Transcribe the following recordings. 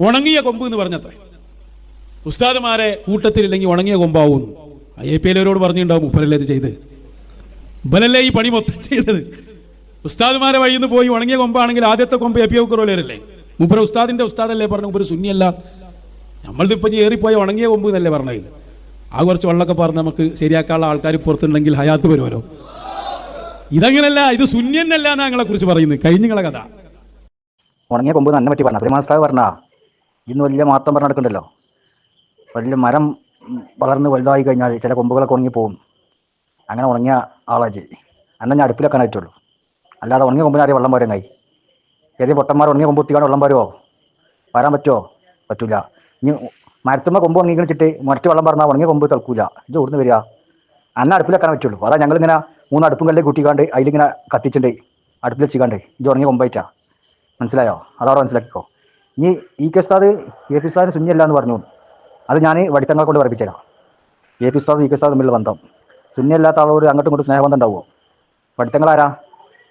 ഉണങ്ങിയ കൊമ്പ് എന്ന് പറഞ്ഞത്രേ. ഉസ്താദുമാരെ കൂട്ടത്തിലില്ലെങ്കിൽ ഉണങ്ങിയ കൊമ്പാവും. എ പി എല്ലവരോട് പറഞ്ഞിട്ടുണ്ടാവും ഇത് ചെയ്ത്. ഇബലല്ലേ ഈ പണി മൊത്തം ചെയ്തത്. ഉസ്താദുമാരെ വഴിയിൽ നിന്ന് പോയി ഉണങ്ങിയ കൊമ്പാണെങ്കിൽ ആദ്യത്തെ കൊമ്പ് എ പി ഔക്കറോലല്ലേ മുപ്പര ഉസ്താദിന്റെ ഉസ്താദല്ലേ പറഞ്ഞു മുപ്പര് സുന്നിയല്ല. നമ്മളിതിപ്പോൾ ഏറിപ്പോയ ഉണങ്ങിയ കൊമ്പ് എന്നല്ലേ പറഞ്ഞത്? ആ കുറച്ച് വെള്ളമൊക്കെ പറഞ്ഞ് നമുക്ക് ശരിയാക്കാനുള്ള ആൾക്കാർ പുറത്തുണ്ടെങ്കിൽ ഹയാത്ത് വരുമല്ലോ. ഇതങ്ങനല്ല ഇത് സുന്യന്നല്ല എന്നാ ഞങ്ങളെ കുറിച്ച് പറയുന്നത്. കഴിഞ്ഞ കഥ. ഉണങ്ങിയ കൊമ്പ് നന്നെ പറ്റി പറഞ്ഞ. പറഞ്ഞാ ഇന്ന് വലിയ മാറ്റം പറഞ്ഞ് നടക്കണ്ടല്ലോ വലിയ മരം വളർന്ന് വലുതായി കഴിഞ്ഞാൽ ചില കൊമ്പുകളൊക്കെ ഉണങ്ങി പോകും അങ്ങനെ ഉണങ്ങിയ ആളാജി അന്നെ ഞാൻ അടുപ്പിലൊക്കെ ആയിട്ടുള്ളൂ അല്ലാതെ ഉണങ്ങിയ കൊമ്പിന് ആരെയും വെള്ളം കൈ ഏതെങ്കിലും പൊട്ടന്മാർ ഉണങ്ങിയ കൊമ്പ് കുത്തിക്കാണ്ട് വെള്ളം വരുമോ വരാൻ പറ്റുമോ പറ്റൂല. ഇനി മരത്തുമ്മ കൊമ്പ് ഉണങ്ങി കളിച്ചിട്ട് മറ്റു വെള്ളം പറഞ്ഞാൽ ഉണങ്ങിയ കൊമ്പ് തിളക്കൂല. ഇത് ഓടുന്നു വരിക? അന്ന അടുപ്പിലൊക്കെ പറ്റുള്ളൂ. അതാ ഞങ്ങളിങ്ങനെ മൂന്ന് അടുപ്പും കല്ലിൽ കൂട്ടിക്കാണ്ട് അതിലിങ്ങനെ കത്തിച്ചിട്ടുണ്ട് അടുപ്പിൽ വെച്ചിക്കാണ്ട് ഇത് ഉറങ്ങിയ കൊമ്പായിട്ടാ. മനസ്സിലായോ? അതവിടെ മനസ്സിലാക്കിക്കോ. ഇനി കെ ഉസ്താദ് എ പി ഉസ്താദിന് സുന്നിയല്ല എന്ന് പറഞ്ഞു. അത് ഞാൻ വടിത്തങ്ങളെ കൊണ്ട് പഠിപ്പിച്ചുതരാം എ പി ഉസ്താദ് ഇ കെ ഉസ്താദ് തമ്മിലുള്ള ബന്ധം. സുന്നിയല്ലാത്ത ആളോട് അങ്ങോട്ടും ഇങ്ങോട്ടും സ്നേഹബന്ധം ഉണ്ടാവുമോ പഠിത്തങ്ങൾ ആരാ?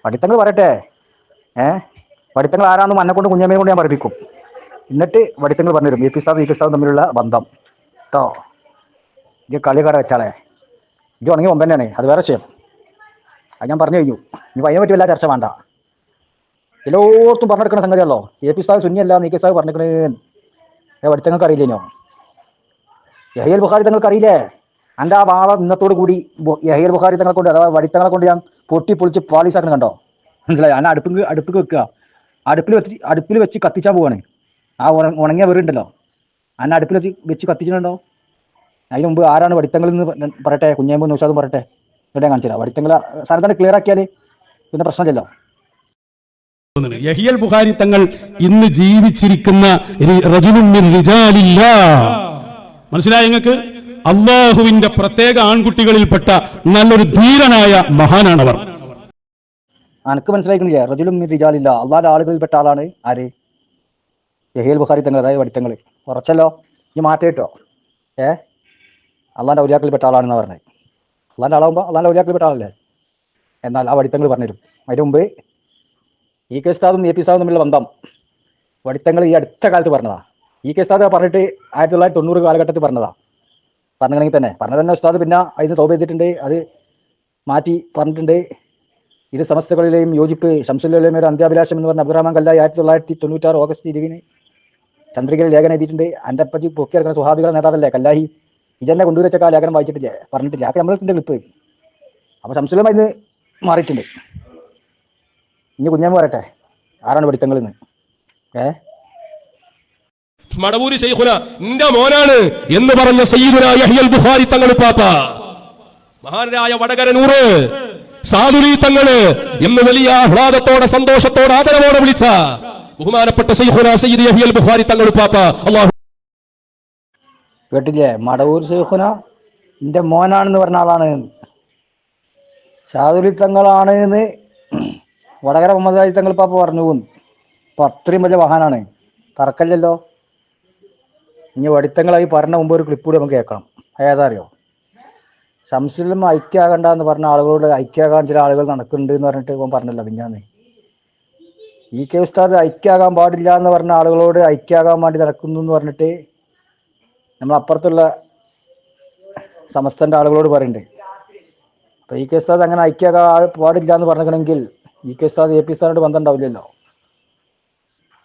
പഠിത്തങ്ങൾ പറയട്ടെ. ഏ? പഠിത്തങ്ങൾ ആരാന്ന് മന്നെ കൊണ്ട് കുഞ്ഞമ്മയെ കൊണ്ട് ഞാൻ പഠിപ്പിക്കും എന്നിട്ട് പഠിത്തങ്ങൾ പറഞ്ഞുതരും. A P Ustad E K Ustad തമ്മിലുള്ള ബന്ധം. കേട്ടോ ഇത് കളിക്കാരെ വെച്ചാളെ. ഇത് ഉണങ്ങി മുമ്പ് തന്നെയാണ്. അത് വേറെ ചെയ്യും അത് ഞാൻ പറഞ്ഞു കഴിഞ്ഞു. ഇനി അതിനെ പറ്റി വല്ല ചർച്ച വേണ്ട. എല്ലായിടത്തും പറഞ്ഞെടുക്കുന്ന സംഗതിയല്ലോ എ പി സാഹിബ് ശൂന്യല്ല നീ കെ സാഹിബ് പറഞ്ഞിരിക്കണേ പഠിത്തങ്ങൾക്ക് അറിയില്ലേനോ? യഹയൽ ബുഖാരി തങ്ങൾക്ക് അറിയില്ലേ? എന്റെ ആ വാള ഇന്നത്തോട് കൂടി യഹയൽ ബുഖാരി തങ്ങളെ കൊണ്ട് അഥവാ വടിത്തങ്ങളെ കൊണ്ട് ഞാൻ പൊട്ടി പൊളിച്ച് പാളീസാക്കണം കണ്ടോ? മനസ്സിലായി? ഞാൻ അടുപ്പ് അടുപ്പ് വെക്കുക. അടുപ്പിൽ വെച്ച് അടുപ്പിൽ വെച്ച് കത്തിച്ചാൽ പോവാണ്. ആ ഉണ- ഉണങ്ങിയ വെറുണ്ടല്ലോ അന്നെ അടുപ്പിൽ വെച്ച് വെച്ച് കത്തിച്ചിട്ടുണ്ടോ? അതിന് മുമ്പ് ആരാണ് വടിത്തങ്ങളിൽ നിന്ന് പറയട്ടെ? കുഞ്ഞേമ്പ് നൗഷാദും പറയട്ടെ? ഇവിടെ കാണിച്ചില്ല വടിത്തങ്ങൾ സാധനത്തിന് ക്ലിയർ ആക്കിയാൽ പിന്നെ പ്രശ്നമില്ലല്ലോ. യഹിയൽ ബുഖാരി തങ്ങൾ ഇന്ന് ജീവിച്ചിരിക്കുന്ന മനസ്സിലായ നിങ്ങൾക്ക്? അള്ളാഹുവിന്റെ പ്രത്യേക ആൺകുട്ടികളിൽപ്പെട്ട നല്ലൊരു ധീരനായ മഹാനാണ് അവർ അനക്ക് മനസ്സിലാക്കുന്നില്ല റജുലും റിജാലില്ല. അള്ളാന്റെ ആളുകളിൽപ്പെട്ട ആളാണ് ആര്? യഹിയൽ ബുഖാരി തങ്ങൾ അതായത് പഠിത്തങ്ങൾ കുറച്ചല്ലോ ഇനി മാറ്റം കിട്ടോ? ഏ? അള്ളാന്റെ ഔലിയാക്കളിൽപ്പെട്ട ആളാണെന്നാണ് പറഞ്ഞത് അള്ളാന്റെ ആളാകുമ്പോൾ അള്ളാന്റെ ഔലിയാക്കളിൽപ്പെട്ട ആളല്ലേ? എന്നാൽ ആ പഠിത്തങ്ങൾ പറഞ്ഞുതരും. അതിന് മുമ്പ് ഈ കെ ഉസ്താദും എ പി ഉസ്താദും തമ്മിലുള്ള ബന്ധം വടിത്തങ്ങൾ ഈ അടുത്ത കാലത്ത് പറഞ്ഞതാ. ഇ കെ ഉസ്താദ് പറഞ്ഞിട്ട് ആയിരത്തി തൊള്ളായിരത്തി തൊണ്ണൂറ് കാലഘട്ടത്തിൽ പറഞ്ഞതാ. പറഞ്ഞിട്ടുണ്ടെങ്കിൽ തന്നെ. പറഞ്ഞത് തന്നെ ഉസ്താദ് പിന്നെ അതിന് തോപ ചെയ്തിട്ടുണ്ട്. അത് മാറ്റി പറഞ്ഞിട്ടുണ്ട്. ഇരു സമസ്തകളിലെയും യോജിപ്പ് ഷംസുല്ലമയുടെ അന്ത്യാഭിലാഷം എന്ന് പറഞ്ഞ അബ്ദുറഹ്മാൻ കല്ലായി ആയിരത്തി തൊള്ളായിരത്തി തൊണ്ണൂറ്റാറ് ഓഗസ്റ്റ് ഇരുപതിന് ചന്ദ്രികയിൽ ലേഖനം എഴുതിയിട്ടുണ്ട്. എന്റെ അപ്പച്ചി പൊക്കിയെടുക്കുന്ന നേതാവല്ലേ കല്ലാഹി? ഇജന്നെ കൊണ്ടുവരച്ചൊക്കെ ആ ലേഖനം വായിച്ചിട്ടില്ല? പറഞ്ഞിട്ടില്ല? അതൊക്കെ നമ്മൾ ക്ലിപ്പ്. അപ്പോൾ ഷംസുല്ലമ അതിന് മാറിയിട്ടുണ്ട്. ഇനി കുഞ്ഞാൻ പറയട്ടെ ആരാണ് പഠിത്തങ്ങളിൽ നിന്ന് ഏ? മടവൂരി ശൈഖുന നിന്റെ മോനാണ് എന്ന് പറഞ്ഞ സയ്യിദുന യഹ്യൽ ബുഖാരി തങ്ങൾ പാപ്പ. മഹാനായ വടകര നൂറ് സാധുരി തങ്ങൾ എന്ന് വലിയ ആഹ്ലാദത്തോടെ സന്തോഷത്തോടെ ആദരവോടെ വിളിച്ച ബഹുമാനപ്പെട്ട സയ്യിദുന സയ്യിദ് യഹിയൽ ബുഖാരി തങ്ങൾ പാപ്പ. അള്ളാഹു കേട്ടില്ലേ? മടവൂർ സൈഹുന എന്റെ മോനാണെന്ന് പറഞ്ഞ ആളാണ്. ഷാദുലി തങ്ങളാണ് എന്ന് വടകര മുഹമ്മദായി തങ്ങൾ പാപ്പ പറഞ്ഞു പോകുന്നു അപ്പൊ അത്രയും വലിയ വാഹനാണ്. തറക്കല്ലല്ലോ ഇനി വടിത്തങ്ങളായി പറഞ്ഞ മുമ്പ് ഒരു ക്ലിപ്പ് കൂടി നമുക്ക് കേൾക്കണം. ഏതാ അറിയോ ശംസുലും ഐക്യാകണ്ട എന്ന് പറഞ്ഞ ആളുകളോട് ഐക്യാകാൻ ചില ആളുകൾ നടക്കുന്നുണ്ട് എന്ന് പറഞ്ഞിട്ട് ഇപ്പം പറഞ്ഞല്ലോ പിന്നെ ഈ കെ ഉസ്താദ് ഐക്യാകാൻ പാടില്ല എന്ന് പറഞ്ഞ ആളുകളോട് ഐക്യാകാൻ വേണ്ടി നടക്കുന്നു എന്ന് പറഞ്ഞിട്ട് നമ്മൾ അപ്പുറത്തുള്ള സമസ്തന്റെ ആളുകളോട് പറയുന്നുണ്ട്. അപ്പൊ ഈ കെ ഉസ്താദ് അങ്ങനെ ഐക്യാകാൻ പാടില്ല എന്ന് പറഞ്ഞിട്ടുണ്ടെങ്കിൽ ഈ കെ ഉസ്താദ് എ പി ഉസ്താദിനോട് ബന്ധം ഉണ്ടാവില്ലല്ലോ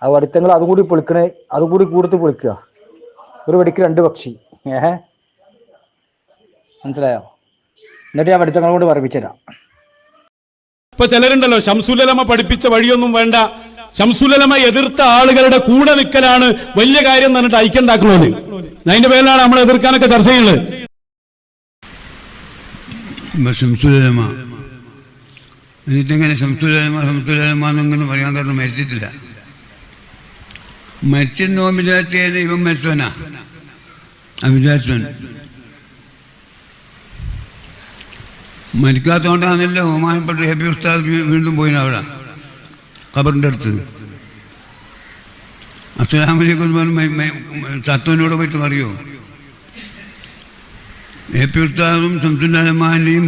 ആ വടിത്തങ്ങൾ അതും കൂടി പൊളിക്കണേ അതും കൂടി കൂടുതൽ പൊളിക്കുക. ഒരു വെടിക്ക് രണ്ട് പക്ഷി. ഏഹ്? മനസ്സിലായോ? എന്നിട്ട് ഞാൻ വടിത്തങ്ങൾ കൊണ്ട് പറപ്പിച്ചുതരാം ഇപ്പൊ ചിലരുണ്ടല്ലോ ശംസുലമ പഠിപ്പിച്ച വഴിയൊന്നും വേണ്ട. ശംസുലമ എതിർത്ത ആളുകളുടെ കൂടെ നിൽക്കലാണ് വലിയ കാര്യം എന്ന് പറഞ്ഞിട്ട് ഐക്യണ്ടാക്കണോന്ന് അതിന്റെ പേരിലാണ് നമ്മൾ എതിർക്കാനൊക്കെ ചർച്ച ചെയ്യുന്നത്. ശംസുലമ എന്നിട്ടിങ്ങനെ ശംസുലമ എന്നൊന്നും പറയാൻ കാരണം മരിച്ചിട്ടില്ല. മരിച്ചെന്നോ വിചാരിച്ചത് ഇവൻ മരിച്ചോനാ ആ വിചാരിച്ചവൻ. മരിക്കാത്തോണ്ടാണല്ല ബഹുമാനപ്പെട്ട ഹെബി ഉസ്താദ് വീണ്ടും പോയിന് അവിടെ ഖബറിന്റെ അടുത്ത്. അസ്സലാമലൈക്കും മ- പോയിട്ട് പറയോ? എ പി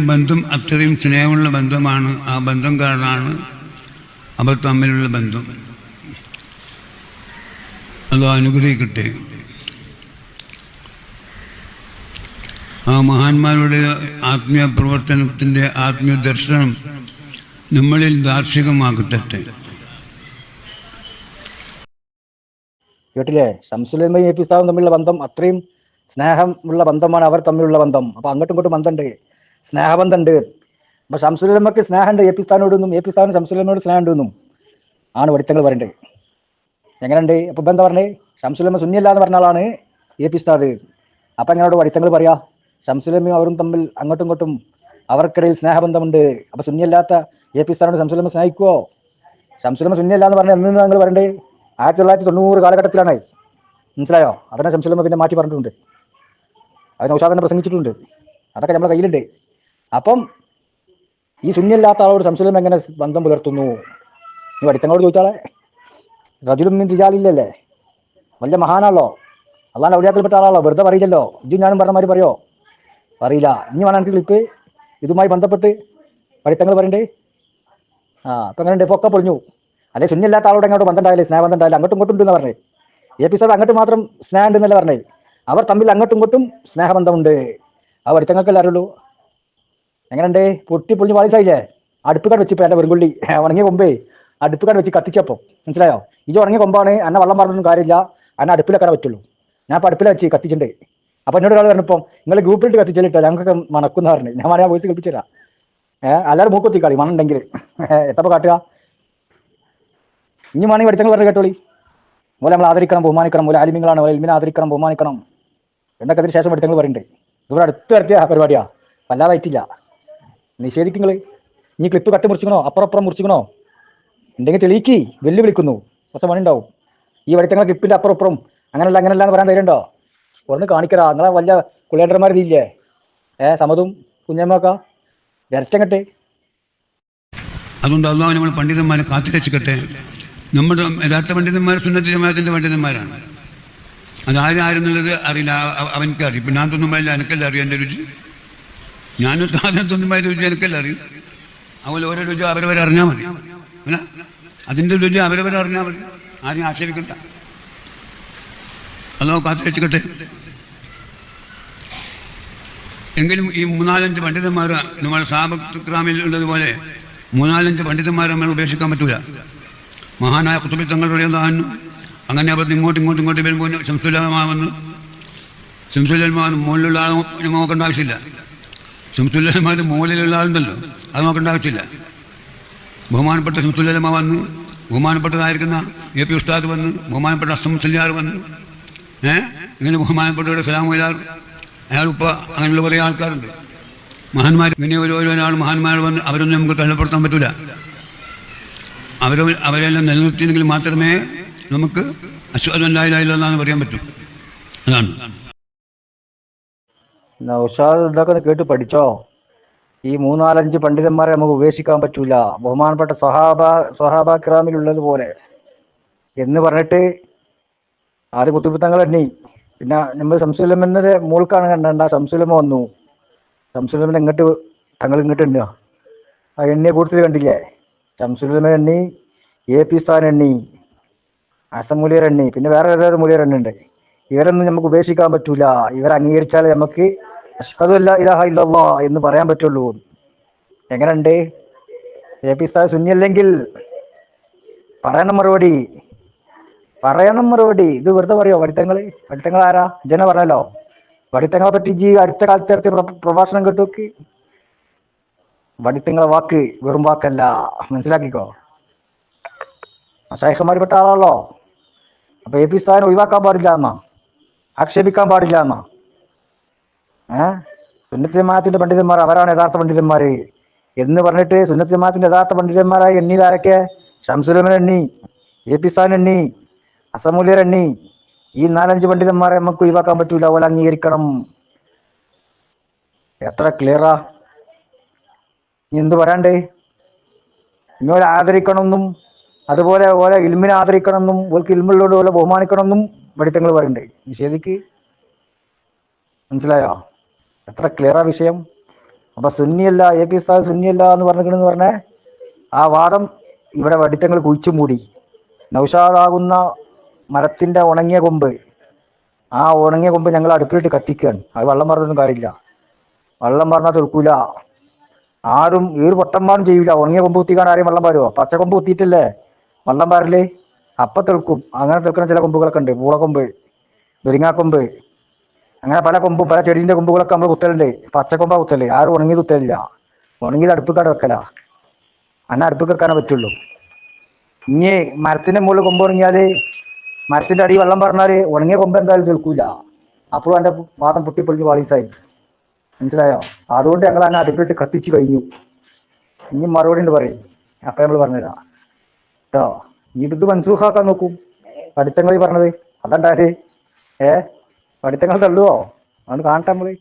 ബന്ധം അത്രയും സ്നേഹമുള്ള ബന്ധമാണ്. ആ ബന്ധം കാരണമാണ് അവർ തമ്മിലുള്ള ബന്ധം. അത് അനുഗ്രഹിക്കട്ടെ. ആ മഹാന്മാരുടെ ആത്മീയ പ്രവർത്തനത്തിന്റെ ആത്മീയ ദർശനം നമ്മളിൽ ദാർശികമാക്കട്ടെ കേട്ടില്ലേ? ശംസുലമയും എ പി സ്ഥാപനം തമ്മിലുള്ള ബന്ധം അത്രയും സ്നേഹമുള്ള ബന്ധമാണ് അവർ തമ്മിലുള്ള ബന്ധം. അപ്പൊ അങ്ങോട്ടും ഇങ്ങോട്ടും ബന്ധമുണ്ട്. സ്നേഹബന്ധമുണ്ട്. അപ്പൊ ശംസുലമ്മക്ക് സ്നേഹമുണ്ട്. എ പി സ്ഥാനോടൊന്നും എ പി സ്ഥാനം ശംസുലമയോട് സ്നേഹമുണ്ടെന്നും ആണ് വരുത്തങ്ങൾ പറയണ്ടത് എങ്ങനെയുണ്ട്? അപ്പൊ ബന്ധം എന്താ പറഞ്ഞേ? ശംസുലമ സുന്നിയല്ല എന്ന് പറഞ്ഞ ആളാണ് എ പി സ്ഥാദ് അപ്പൊ എങ്ങനെയോട് വരുത്തങ്ങൾ പറയാ? ഷംസുലമ്മയും അവരും തമ്മിൽ അങ്ങോട്ടും ഇങ്ങോട്ടും അവർക്കിടയിൽ സ്നേഹബന്ധമുണ്ട്. അപ്പൊ സുന്നിയല്ലാത്ത എ പി സ്ഥാനോട് ശംസുലമ്മ സ്നേഹിക്കുവോ? ശംസുലമ്മ സുന്നിയല്ല എന്ന് പറഞ്ഞാൽ എന്ന് നിങ്ങൾ പറയണ്ടേ? ആയിരത്തി തൊള്ളായിരത്തി തൊണ്ണൂറ് കാലഘട്ടത്തിലാണ്. മനസ്സിലായോ? അതന്നെ ഷംസുലമ്മ പിന്നെ മാറ്റി പറഞ്ഞിട്ടുണ്ട്. അത് നൗഷാദ് തന്നെ പ്രസംഗിച്ചിട്ടുണ്ട്. അതൊക്കെ നമ്മുടെ കയ്യിലുണ്ട്. അപ്പം ഈ ശൂന്യമില്ലാത്ത ആളോട് സംശയം എങ്ങനെ ബന്ധം പുലർത്തുന്നു? നീ പഠിത്തങ്ങളോട് ചോദിച്ചാളെ. റജുലും റിജാലില്ലല്ലേ? വലിയ മഹാനാണല്ലോ. അള്ളാന്റെ ഔലിയാക്കൽപ്പെട്ട ആളാണല്ലോ. വെറുതെ പറയില്ലല്ലോ. ഇതും ഞാനും പറഞ്ഞ മാതിരി പറയോ? പറയില്ല. ഇനി വേണം എനിക്ക് ക്ലിപ്പ് ഇതുമായി ബന്ധപ്പെട്ട് പഠിത്തങ്ങൾ പറയണ്ടേ? ആ അപ്പം എങ്ങനെ ഇപ്പോൾ ഒക്കെ പൊളിഞ്ഞു. അല്ലെ ശൂന്യമില്ലാത്ത ആളോട് എങ്ങോട്ട് ബന്ധം ഉണ്ടായില്ലേ? സ്നേഹബന്ധം ഉണ്ടായില്ല? അങ്ങോട്ടും ഇങ്ങോട്ടും ഉണ്ടെന്ന് പറഞ്ഞേ. എപ്പിസോഡ് അങ്ങോട്ട് മാത്രം സ്നേഹം ഉണ്ടെന്നല്ലേ പറഞ്ഞേ? അവർ തമ്മിൽ അങ്ങോട്ടും ഇങ്ങോട്ടും സ്നേഹബന്ധമുണ്ട്. ആ പഠിത്തങ്ങൾക്കല്ലേ അറിയുള്ളൂ എങ്ങനെയുണ്ട്? പൊട്ടി പൊളിഞ്ഞ് പാളിസായില്ലേ അടുപ്പുകാട് വെച്ചിപ്പോ എന്റെ വെറുങ്കുള്ളി. ഉണങ്ങിയ കൊമ്പേ. അടുപ്പുകാട് വെച്ച് കത്തിച്ചപ്പോ മനസ്സിലായോ? ഇത് ഉണങ്ങിയ കൊമ്പാണ്. എന്നെ വള്ളം പറഞ്ഞൊന്നും കാര്യമില്ല. എന്നെ അടുപ്പിലൊക്കെ പറ്റുള്ളൂ. ഞാൻ ഇപ്പൊ അടുപ്പിൽ വെച്ച് കത്തിച്ചിട്ടുണ്ട്. അപ്പൊ എന്നോട് ഒരാൾ പറഞ്ഞപ്പോ നിങ്ങൾ ഗ്രൂപ്പിലിട്ട് കത്തിച്ചിട്ടോ ഞങ്ങൾക്ക് മണക്കുന്ന പറഞ്ഞു. ഞാൻ പറയാൻ വോയിസ് കേൾപ്പിച്ചുതരാം ഏഹ് എല്ലാവരും മൂക്കൊത്തി കളി മണുണ്ടെങ്കിൽ എത്തപ്പോ കാട്ടുക? ഇനി മണി വെടുത്തങ്ങൾ പറഞ്ഞു കേട്ടോളി. മൂല നമ്മൾ ആദരിക്കണം ബഹുമാനിക്കണം മൂല ആലിമ്യങ്ങളാണ് മൂല ഇൽമിനെ ആദരിക്കണം ബഹുമാനിക്കണം. എന്നൊക്കെ അതിന് ശേഷം എടുത്തെങ്കിൽ പറയുന്നുണ്ട്. ഇവിടെ അടുത്ത് വരത്തിയ പരിപാടിയാ. വല്ലാതായിട്ടില്ല. നിഷേധിക്കുങ്ങൾ ഇനി ക്ലിപ്പ് കട്ട് മുറിച്ചിക്കണോ? അപ്പുറം അപ്പുറം മുറിച്ചിക്കണോ? ഉണ്ടെങ്കിൽ തെളിയിക്കി. വെല്ലുവിളിക്കുന്നു. കുറച്ച് പണി ഉണ്ടാവും ഈ പഠിത്തങ്ങൾ ക്ലിപ്പിന്റെ അപ്പുറം അപ്പുറം അങ്ങനല്ല അങ്ങനല്ല എന്ന് പറയാൻ തരണ്ടോ ഒന്ന് കാണിക്കടാ. നിങ്ങളെ വല്ല കുളിയേണ്ടന്മാർ ഇതില്ലേ? ഏ സമതും കുഞ്ഞമ്മക്ക വരച്ചങ്ങട്ടെ അതുകൊണ്ട് അള്ളാഹു നമ്മൾ പണ്ഡിതന്മാരെ കാത്തുരക്ഷിക്കട്ടെ. നമ്മുടെ യഥാർത്ഥ പണ്ഡിതന്മാർ സുന്നത്തി ജമാഅത്തിന്റെ പണ്ഡിതന്മാരാണ്. അതാരാരെന്നുള്ളത് അറിയില്ല. അവനിക്ക് അറിയും ഞാൻ തൊന്നുമായില്ല എനിക്കല്ല അറിയും എന്റെ രുചി? ഞാനൊരു സാധനം തൊന്നുമായ രുചി എനിക്കല്ല അറിയും? അതുപോലെ ഓരോ രുചി അവരവരെ അറിഞ്ഞാൽ മതി. അല്ല അതിന്റെ രുചി അവരവരെ അറിഞ്ഞാൽ മതി. ആരെയും ആക്ഷേപിക്കണ്ട. കാത്തു വെച്ചിക്കട്ടെ എങ്കിലും ഈ മൂന്നാലഞ്ച് പണ്ഡിതന്മാർ നമ്മൾ സാബക്രാമിൽ ഉള്ളതുപോലെ മൂന്നാലഞ്ച് പണ്ഡിതന്മാരെ നമ്മൾ ഉപേക്ഷിക്കാൻ പറ്റൂല. മഹാനായ കുത്തുബി തങ്ങളുടെ അങ്ങനെ അവർ ഇങ്ങോട്ടും ഇങ്ങോട്ടും ഇങ്ങോട്ട് വരുമ്പോൾ ശംസുല്ലാമാവെന്ന് ശംസുലമാവൻ മുകളിലുള്ള ആൾ നോക്കേണ്ട ആവശ്യമില്ല. ശംസുലമാർ മുകളിലുള്ള ആളുണ്ടല്ലോ അത് നോക്കേണ്ട ആവശ്യമില്ല. ബഹുമാനപ്പെട്ട ശംസുല്ലാമ വന്ന്. ബഹുമാനപ്പെട്ടതായിരിക്കുന്ന എ പി ഉസ്താദ് വന്ന്. ബഹുമാനപ്പെട്ട അസം സല്യാർ വന്ന്. ഏഹ് ഇങ്ങനെ ബഹുമാനപ്പെട്ടവരുടെ സലാം വൈലാർ അയാളിപ്പോൾ അങ്ങനെയുള്ള കുറേ ആൾക്കാരുണ്ട്. മഹാന്മാർ ഇങ്ങനെ ഓരോ ഒരാൾ മഹാന്മാർ വന്ന് അവരൊന്നും നമുക്ക് തള്ളപ്പെടുത്താൻ പറ്റില്ല അവരെ അവരെല്ലാം നിലനിർത്തിയെങ്കിൽ മാത്രമേ നമുക്ക് അശ്വതല്ലായില്ല എന്ന് പറയാൻ പറ്റൂ. അതാണ്. നൗഷാദ് കേട്ട് പഠിച്ചോ? ഈ മൂന്നാലഞ്ച് പണ്ഡിതന്മാരെ നമുക്ക് ഉപേക്ഷിക്കാൻ പറ്റൂല. ബഹുമാനപ്പെട്ട സ്വഹാബ സ്വഹാബ കിറാമിലുള്ളതുപോലെ എന്ന് പറഞ്ഞിട്ട് ആദ്യം കുത്തുപിത്തങ്ങൾ എണ്ണി. പിന്നെ നമ്മൾ സംസുലമെന്നത് മോൾക്കാണ് കണ്ടണ്ട സംസുലമ വന്നു? സംസുലമൻ ഇങ്ങോട്ട് തങ്ങൾ ഇങ്ങോട്ട് എണ്ണുക? ആ കൂടുതൽ കണ്ടില്ലേ? സംസുലമ എണ്ണി എ പി സ്ഥാൻ എണ്ണി അസം മൂലിയർ എണ്ണി പിന്നെ വേറെ വേറെ മൂലിയർ എണ്ണുണ്ട് ഇവരൊന്നും നമുക്ക് ഉപേക്ഷിക്കാൻ പറ്റൂല. ഇവരെ അംഗീകരിച്ചാൽ നമുക്ക് അഷ്ഹദുല്ല ഇലാഹ ഇല്ലല്ലാ എന്ന് പറയാൻ പറ്റുള്ളൂ. എങ്ങനെയുണ്ട്? എ പി സ്ഥാൻ സുന്നിയല്ലെങ്കിൽ പറയണം മറുപടി. പറയണം മറുപടി. ഇത് വെറുതെ പറയോ? പഠിത്തങ്ങൾ പഠിത്തങ്ങൾ ആരാ ജന പറഞ്ഞല്ലോ. പഠിത്തങ്ങളെ പറ്റി ജി അടുത്ത കാലത്ത് പ്ര- പ്രഭാഷണം കേട്ടോക്ക്. പഠിത്തങ്ങളെ വാക്ക് വെറും വാക്കല്ല. മനസ്സിലാക്കിക്കോ? അശേഖന്മാർ പെട്ട ആളാണല്ലോ. അപ്പൊ എ പി സ്ഥാനം ഒഴിവാക്കാൻ പാടില്ല എന്നാ? ആക്ഷേപിക്കാൻ പാടില്ല എന്നാ? ഏഹ് സുന്നത്തിമാത്തിന്റെ പണ്ഡിതന്മാർ അവരാണ് യഥാർത്ഥ പണ്ഡിതന്മാര്. എന്ന് പറഞ്ഞിട്ട് സുന്നത്തിമാത്തിന്റെ യഥാർത്ഥ പണ്ഡിതന്മാരായ എണ്ണിയിലാരൊക്കെ ഷംസുലമൻ എണ്ണി എ പി സ്ഥാൻ എണ്ണി അസമൂല്യർ എണ്ണി. ഈ നാലഞ്ച് പണ്ഡിതന്മാരെ നമുക്ക് ഒഴിവാക്കാൻ പറ്റൂല. ഓല അംഗീകരിക്കണം. എത്ര ക്ലിയറാ എന്ത് പറയാണ്ട്? ഇന്നോലെ ആദരിക്കണമെന്നും അതുപോലെ ഓരോ ഇൽമിനെ ആദരിക്കണമെന്നും ഓർക്ക് ഇൽമുള്ളോട് പോലെ ബഹുമാനിക്കണമെന്നും പഠിത്തങ്ങൾ പറയുന്നുണ്ട്. നിഷേധിക്ക്? മനസ്സിലായോ? എത്ര ക്ലിയറാ വിഷയം. അപ്പൊ സുന്നിയല്ല എ പി ഉസ്താദ് സുന്നിയല്ല എന്ന് പറഞ്ഞിരിക്കണെന്ന് പറഞ്ഞേ ആ വാദം ഇവിടെ വടിത്തങ്ങൾ കുഴിച്ചു മൂടി. നൗഷാദാകുന്ന മരത്തിന്റെ ഉണങ്ങിയ കൊമ്പ് ആ ഉണങ്ങിയ കൊമ്പ് ഞങ്ങൾ അടുപ്പിലിട്ട് കത്തിക്കുകയാണ്. അത് വള്ളം പറഞ്ഞൊന്നും കാര്യമില്ല. വള്ളം പറഞ്ഞാൽ തീർക്കൂല ആരും ഈ ഒരു പൊട്ടന്മാരും ചെയ്യൂല. ഉണങ്ങിയ കൊമ്പ് കുത്തിക്കാൻ ആരെയും വെള്ളം പാരുമോ പച്ച കൊമ്പ് കുത്തിയിട്ടില്ലേ? വെള്ളം പാരൽ? അപ്പൊ തെളുക്കും. അങ്ങനെ തെളുക്കുന്ന ചില കൊമ്പുകളൊക്കെ ഉണ്ട്. പൂളക്കൊമ്പ് മുരിങ്ങാക്കൊമ്പ് അങ്ങനെ പല കൊമ്പും പല ചെടീന്റെ കൊമ്പുകളൊക്കെ നമ്മൾ കുത്തലുണ്ട്. പച്ചക്കൊമ്പ കുത്തൽ. ആരും ഉണങ്ങി കുത്തലില്ല. ഉണങ്ങിയത് അടുപ്പിക്കാട് വെക്കല. അന്ന അടുപ്പിൽ വെക്കാനേ പറ്റുള്ളൂ. ഇനി മരത്തിന്റെ മുകളിൽ കൊമ്പ് ഉണങ്ങിയാൽ മരത്തിന്റെ അടി വെള്ളം പറഞ്ഞാൽ ഉണങ്ങിയ കൊമ്പ് എന്തായാലും തീർക്കൂല അപ്പോഴും എന്റെ വാദം പൊട്ടിപ്പൊളിച്ച് പാളീസായി. മനസ്സിലായോ? അതുകൊണ്ട് ഞങ്ങൾ അങ്ങനെ അടുപ്പിട്ട് കത്തിച്ചു കഴിഞ്ഞു. ഇനി മറുപടി ഉണ്ട് പറയും. അപ്പൊ നമ്മൾ പറഞ്ഞുതരാം. കേട്ടോ ഈ ഇത് മൻസൂഖാക്കാൻ നോക്കൂ. പഠിത്തങ്ങൾ പറഞ്ഞത്. അതണ്ടാൽ ഏ? പഠിത്തങ്ങൾ തള്ളുവോ? അതുകൊണ്ട് കാണട്ടെ നമ്മൾ